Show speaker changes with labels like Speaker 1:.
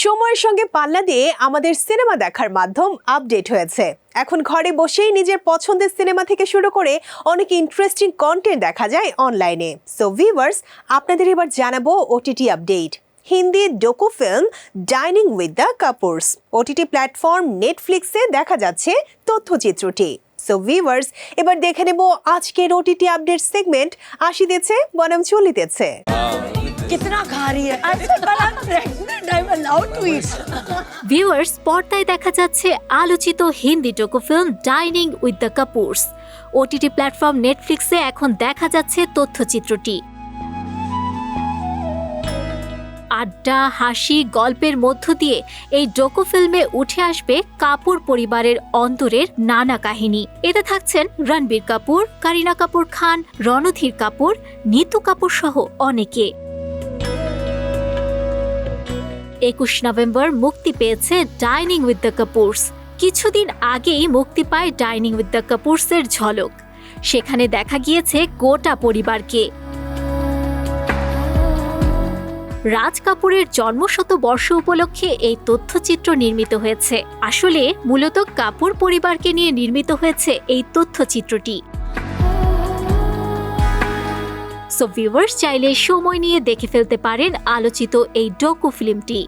Speaker 1: সময়ের সঙ্গে পাল্লা দিয়ে আমাদের সিনেমা দেখার মাধ্যম আপডেট হয়েছে। এখন ঘরে বসেই নিজের পছন্দের সিনেমা থেকে শুরু করে অনেক ইন্টারেস্টিং কন্টেন্ট দেখা যায় অনলাইনে সো ভিউয়ার্স আপনাদের এবার জানাব OTT update Hindi docu film dining with the Kapoors OTT platform নেটফ্লিক্সে দেখা যাচ্ছে তথ্যচিত্রটি। সো ভিউয়ার্স এবার দেখে নেব আজকের ওটিটি আপডেট সেগমেন্ট আসিতেছে বনাম চলিতেছে
Speaker 2: कितना खा रही है अच्छा but I'm pregnant I'm allowed to eat
Speaker 3: viewers পর্দায় দেখা যাচ্ছে আলোচিত Hindi Toko film dining with the Kapoors OTT platform নেটফ্লিক্সে এখন দেখা যাচ্ছে তথ্যচিত্রটি আড্ডা হাসি গল্পের মধ্য দিয়ে এই ডোকো ফিল্মে উঠে আসবে কাপুর পরিবারের অন্তরের নানা কাহিনী এতে থাকছেন রণবীর কাপুর কারিনা কাপুর খান রণধীর কাপুর নিতু কাপুর সহ অনেকে একুশ নভেম্বর মুক্তি পেয়েছে ডাইনিং উইথ দ্য কাপুরস। কিছুদিন আগেই মুক্তি পায় ডাইনিং উইথ দ্য কাপুরসের ঝলক। সেখানে দেখা গিয়েছে গোটা পরিবারকে। রাজ কাপুরের জন্মশত বর্ষ উপলক্ষে এই তথ্যচিত্র নির্মিত হয়েছে। আসলে মূলত কাপুর পরিবারকে নিয়ে নির্মিত হয়েছে এই তথ্যচিত্রটি। সো ভিউয়ার্স চাইলে সময় নিয়ে দেখে ফেলতে পারেন আলোচিত এই ডকু ফিল্মটি